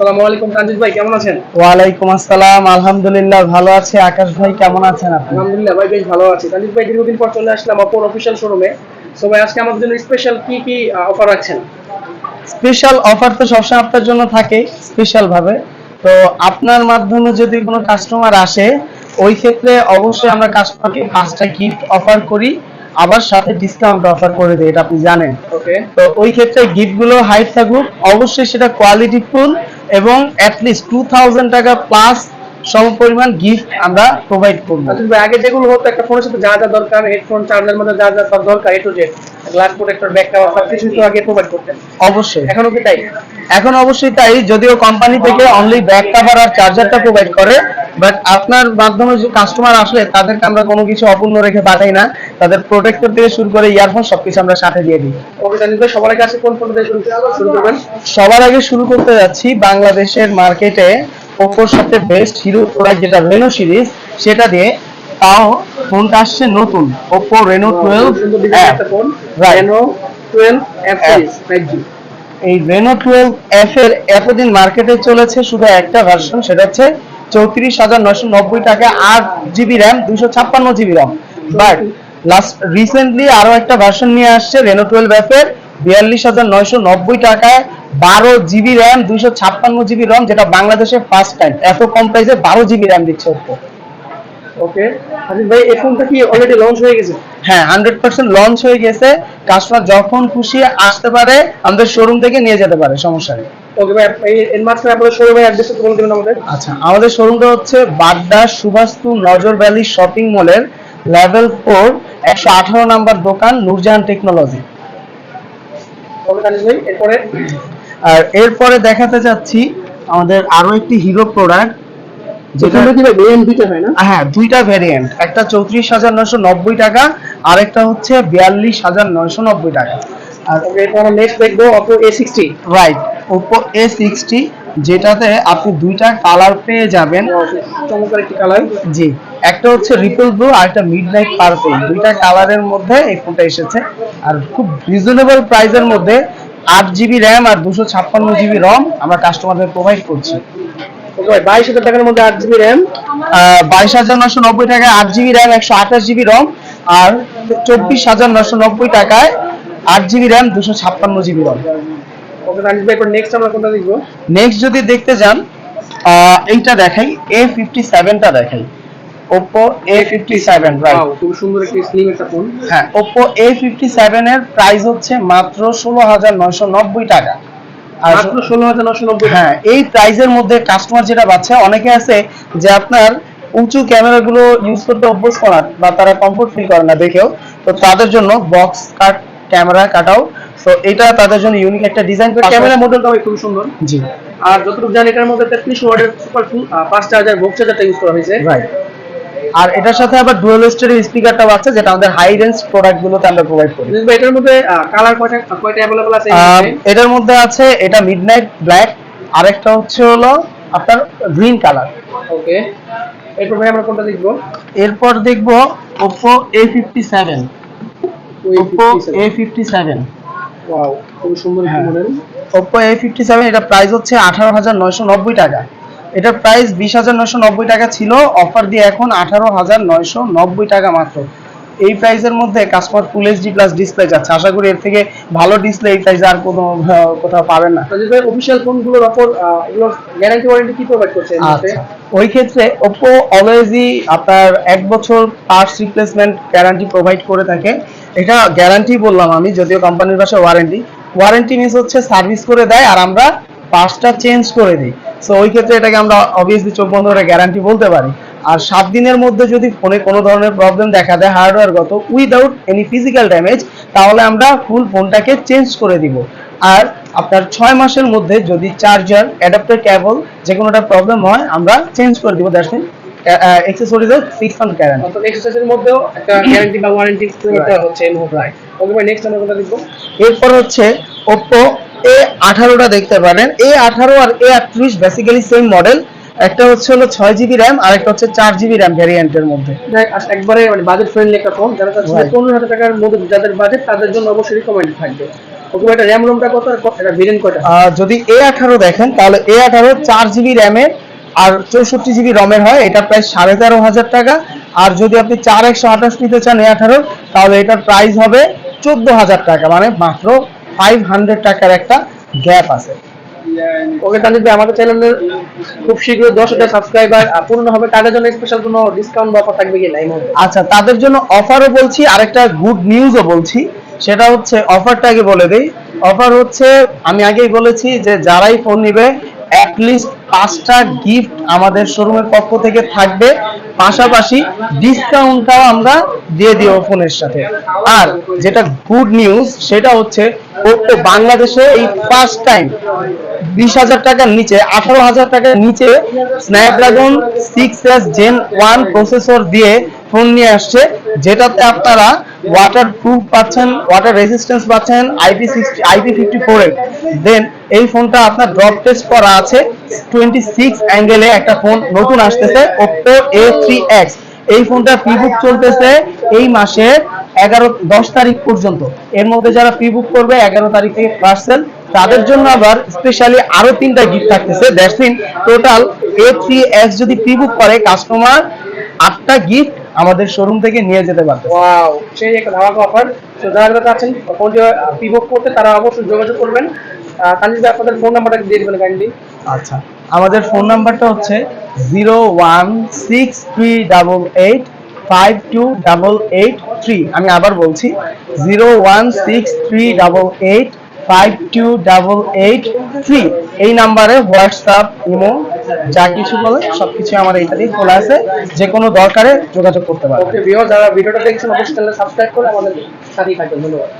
আসসালামু আলাইকুম ভাই কেমন আছেন? ওয়ালাইকুম আসসালাম আলহামদুলিল্লাহ ভালো আছে। আকাশ ভাই কেমন আছেন আপনি? আলহামদুলিল্লাহ ভাই বেশ ভালো আছি। ভাই দীর্ঘদিন পর চলে আসলাম অপর অফিসিয়াল শোরুমে সো ভাই আজকে আমাদের জন্য স্পেশাল কি কি অফার রাখছেন? স্পেশাল অফার তো সবসময় আপনার জন্য থাকে স্পেশাল ভাবে। তো আপনার মাধ্যমে যদি কোনো কাস্টমার আসে ওই ক্ষেত্রে অবশ্যই আমরা কাস্টমারকে পাঁচটা গিফট অফার করি আবার সাথে ডিসকাউন্ট অফার করে দিই এটা আপনি জানেন। ওকে তো ওই ক্ষেত্রে গিফটগুলো হাইট থাকুক অবশ্যই সেটা কোয়ালিটি ফুল এবং অ্যাটলিস্ট টু থাউজেন্ড টাকা প্লাস সম পরিমাণ গিফট আমরা প্রোভাইড করব। কাঞ্জিত আগে যেগুলো হতো একটা ফোনের সাথে যা যা দরকার হেডফোন চার্জার মধ্যে যা যা সব দরকার A to Z glass protector back cover সব কিছু তো আগে প্রোভাইড করতেন। অবশ্যই। এখনও কি তাই? এখন অবশ্যই তাই যদিও কোম্পানি থেকে অনলি ব্যাক কভার আর চার্জারটা প্রোভাইড করে বাট আপনার মাধ্যমে যে কাস্টমার আসলে তাদেরকে আমরা কোনো কিছু অপূর্ণ রেখে পাঠাই না। তাদের প্রোটেক্টর থেকে শুরু করে ইয়ারফোন সবকিছু আমরা সাথে দিয়ে দিই। ওকে সবার আগে কোন ফোন দিয়ে শুরু করবেন? সবার আগে শুরু করতে যাচ্ছি বাংলাদেশের মার্কেটে ওপোর সাথে বেস্ট হিরো প্রোডাক্ট যেটা রেনো সিরিজ সেটা দিয়ে তাও ফোনটা আসছে নতুন। Oppo Reno twelve. Reno 12 F series 5G এই রেনো টুয়েলভ এফ এর এতদিন মার্কেটে চলেছে শুধু একটা ভার্সন সেটা হচ্ছে চৌত্রিশ হাজার নয়শো নব্বই টাকা, আট জিবি র্যাম, দুইশো ছাপ্পান্ন GB RAM but last recently আরও একটা ভার্সন নিয়ে আসছে রেনো টুয়েলভ এফ এর, বিয়াল্লিশ হাজার নয়শো নব্বই টাকায়, বারো জিবি র্যাম, দুইশো ছাপ্পান্ন জিবি রম, যেটা বাংলাদেশে ফার্স্ট টাইম এত কম প্রাইসে বারো জিবি র্যাম দিচ্ছে ওকে কাঞ্জিত ভাই এই ফোনটা কি অলরেডি লঞ্চ হয়ে গেছে? হ্যাঁ হান্ড্রেড পার্সেন্ট লঞ্চ হয়ে গেছে। কাস্টমার যখন খুশি আসতে পারে আমাদের শোরুম থেকে নিয়ে যেতে পারে সমস্যা নেই। ওকে ভাই এর মাঝখানে আপনাদের শোরুমের অ্যাড্রেসটা বলে দেবেন আমাদের? আচ্ছা আমাদের শোরুমটা হচ্ছে বাড্ডা সুভাস্তু নজর ভ্যালি শপিং মলের লেভেল ফোর একশো আঠারো নাম্বার দোকান নূরজাহান টেকনোলজি ওকে ভাই এরপরে? আর এরপরে দেখাতে যাচ্ছি আমাদের আরও একটি হিরো প্রোডাক্ট যেটা কি ভাই ভেরিয়েন্ট দুইটা হয় না? হ্যাঁ দুইটা ভেরিয়েন্ট একটা চৌত্রিশ হাজার নয়শো নব্বই টাকা আর একটা হচ্ছে বিয়াল্লিশ হাজার নয়শো নব্বই টাকা। আর এরপর নেক্সট দেখব Oppo A sixty right Oppo A sixty যেটাতে আপনি দুইটা কালার পেয়ে যাবেন। চমৎকার একটি কালার জি একটা হচ্ছে রিপল ব্লু আর একটা মিড নাইট পার্পল দুইটা কালারের মধ্যে এই ফোনটা এসেছে। আর খুব রিজনেবল প্রাইসের মধ্যে আট জিবি র্যাম আর দুশো ছাপ্পান্ন জিবি রম আমরা কাস্টমারদের প্রোভাইড করছি। ওকে ভাই বাইশ হাজার টাকার মধ্যে আট জিবি র্যাম। বাইশ হাজার নশো নব্বই টাকায় আট জিবি র্যাম একশো আঠাশ জিবি রম আর চব্বিশ হাজার নশো নব্বই টাকায় আট জিবি র্যাম দুশো ছাপ্পান্ন জিবি রম। ওকে কাঞ্জিত ভাই নেক্সট আমরা কোনটা দেখব? নেক্সট যদি দেখতে যান এইটা দেখাই এ ফিফটি সেভেনটা দেখাই। ওপো এ ফিফটি সেভেন খুব সুন্দর একটি স্লিম একটা ফোন হ্যাঁ ওপো এ ফিফটি সেভেন এর প্রাইস হচ্ছে মাত্র ষোলো হাজার নয়শো নব্বই টাকা। হ্যাঁ এই প্রাইসের মধ্যে কাস্টমার যেটা পাচ্ছে অনেকে আছে যে আপনার উঁচু ক্যামেরাগুলো ইউজ করতে অভ্যস্ত না বা তারা কমফোর্ট ফিল করে না দেখেও। তো তাদের জন্য বক্স কাট ক্যামেরা কাটাও তো এটা তাদের জন্য ইউনিক একটা ডিজাইন করে ক্যামেরা মডেলটা খুব সুন্দর। জি। আর যতটুকু জানি এটার মধ্যে তেত্রিশ ওয়াটের সুপার ফুল পাঁচ চার্জার ভোগ চার্জারটা ইউজ করা হয়েছে। রাইট আর এটার সাথে আবার ডুয়াল স্টোরেজ স্পিকারটাও আছে যেটা আমাদের হাই রেঞ্জ প্রোডাক্ট গুলোতে আমরা প্রোভাইড করি। এটার মধ্যে কালার কয়টা কয়টা অ্যাভেলেবল আছে এটার মধ্যে আছে এটা মিডনাইট ব্ল্যাক আরেকটা হচ্ছে হলো আপনার গ্রিন কালার ওকে এরপর ভাই আমরা কোনটা দেখব? এরপর দেখব Oppo A fifty seven Oppo A fifty seven wow খুব সুন্দর একটি হ্যাঁ। মডেল ফিফটি সেভেন এটা প্রাইস হচ্ছে আঠারো হাজার নয়শো নব্বই টাকা। এটার প্রাইস বিশ হাজার নয়শো নব্বই টাকা ছিল অফার দিয়ে এখন আঠারো হাজার নয়শো নব্বই টাকা মাত্র। এই প্রাইসের মধ্যে customer full HD plus display যাচ্ছে আশা করি এর থেকে ভালো ডিসপ্লে এই প্রাইসে আর কোনো কোথাও পাবেন না। অফিসিয়াল ফোনগুলোর উপর এগুলো গ্যারান্টি ওয়ারেন্টি কি প্রোভাইড করছে? আচ্ছা। ওই ক্ষেত্রে ওপো অলওয়েজই আপনার এক বছর পার্টস রিপ্লেসমেন্ট গ্যারান্টি প্রোভাইড করে থাকে। এটা গ্যারান্টি বললাম আমি যদিও কোম্পানির ভাষায় ওয়ারেন্টি ওয়ারেন্টি মিনস হচ্ছে সার্ভিস করে দেয় আর আমরা পার্টসটা চেঞ্জ করে দিই। সো ওই ক্ষেত্রে এটাকে আমরা অবভিয়াসলি চোখ বন্ধ করে গ্যারান্টি বলতে পারি। আর সাত দিনের মধ্যে যদি ফোনে কোনো ধরনের প্রবলেম দেখা দেয় হার্ডওয়্যারগত উইদাউট এনি ফিজিক্যাল ড্যামেজ তাহলে আমরা ফুল ফোনটাকে চেঞ্জ করে দিব। আর আপনার ছয় মাসের মধ্যে যদি চার্জার অ্যাডাপ্টার কেবল যে কোনোটা প্রবলেম হয় আমরা চেঞ্জ করে দিব। দ্যাটস মিন এক্সেসরিজের সিক্স মান্থ গ্যারান্টি অর্থাৎ এক্সারসাইজের মধ্যেও একটা গ্যারান্টি বা ওয়ারেন্টি হচ্ছে এই মুহূর্তে। ওকে ভাই নেক্সট আমরা কোনটা দেখব এরপর হচ্ছে ওপো এ আঠারোটা দেখতে পারেন। এ আঠারো আর এ আটত্রিশ বেসিক্যালি সেম মডেল একটা হচ্ছে হলো ছয় জিবি র্যাম আর একটা হচ্ছে চার জিবি র্যাম ভ্যারিয়েন্টের মধ্যে। একবারে মানে বাজেট ফ্রেন্ডলি একটা ফোন যারা পনেরো হাজার টাকার মধ্যে যাদের বাজেট তাদের জন্য অবশ্যই রিকমেন্ড থাকবে। যদি এ আঠারো দেখেন তাহলে এ আঠারো চার জিবি র্যামের আর চৌষট্টি জিবি রমের হয় এটা প্রায় সাড়ে তেরো হাজার টাকা। আর যদি আপনি চার একশো আঠাশ নিতে চান এ আঠারো তাহলে এটার প্রাইস হবে চোদ্দ হাজার টাকা মানে মাত্র ফাইভ হান্ড্রেড টাকার একটা গ্যাপ আছে। ওকে আমাদের খুব শীঘ্রই দশ হাজার সাবস্ক্রাইবার পূর্ণ হবে, তাদের জন্য স্পেশাল কোনো ডিসকাউন্ট অফার থাকবে কি? না এই মুহূর্তে আচ্ছা তাদের জন্য অফারও বলছি গুড নিউজও বলছি। সেটা হচ্ছে অফারটা আগে বলে দেই। অফার হচ্ছে, আমি আগেই বলেছি যে যারাই ফোন নিবে অ্যাটলিস্ট পাঁচটা গিফট আমাদের শোরুমের পক্ষ থেকে থাকবে। পাশাপাশি ডিসকাউন্টটাও আমরা দিয়ে দিও ফোনের সাথে। আর যেটা গুড নিউজ সেটা হচ্ছে বাংলাদেশে এই ফার্স্ট টাইম বিশ হাজার টাকার নিচে, আঠারো হাজার টাকার নিচে Snapdragon six S Gen one processor দিয়ে ফোন নিয়ে আসছে, যেটাতে আপনারা ওয়াটার প্রুফ পাচ্ছেন ওয়াটার রেজিস্ট্যান্স পাচ্ছেন IP sixty IP fifty four then এই ফোনটা আপনার ড্রপ টেস্ট করা আছে টোয়েন্টি সিক্স অ্যাঙ্গেলে একটা ফোন নতুন আসতেছে ওপো এ থ্রি এক্স এই ফোনটা প্রি বুক চলতেছে এই মাসের এগারো দশ তারিখ পর্যন্ত। এর মধ্যে যারা প্রি বুক করবে এগারো তারিখ থেকে পার্সেল তাদের জন্য আবার স্পেশালি আরও তিনটা গিফট থাকতেছে। That's mean total A three S যদি প্রি বুক করে কাস্টমার আটটা গিফট আমাদের শোরুম থেকে নিয়ে যেতে পারবে। ওয়াও সেই একটা ধামাকা অফার তো যারা যারা আছেন ফোনটি পিভোগ করতে তারা অবশ্যই যোগাযোগ করবেন। ভাই আপনাদের ফোন নাম্বারটা দিয়ে দিবেন কাইন্ডলি আচ্ছা। আমাদের ফোন নাম্বারটা হচ্ছে zero one six three double eight five two double eight three আমি আবার বলছি zero one six three double eight five two double eight three এই নাম্বারে হোয়াটসঅ্যাপ ইমো যা কিছু বলে সবকিছু আমার এইটাতেই খোলা আছে। যে কোনো দরকারে যোগাযোগ করতে পারবে যারা ভিডিওটা দেখছেন, অবশ্যই সাবস্ক্রাইব করে আমাদের সাথেই থাকবেন। ধন্যবাদ।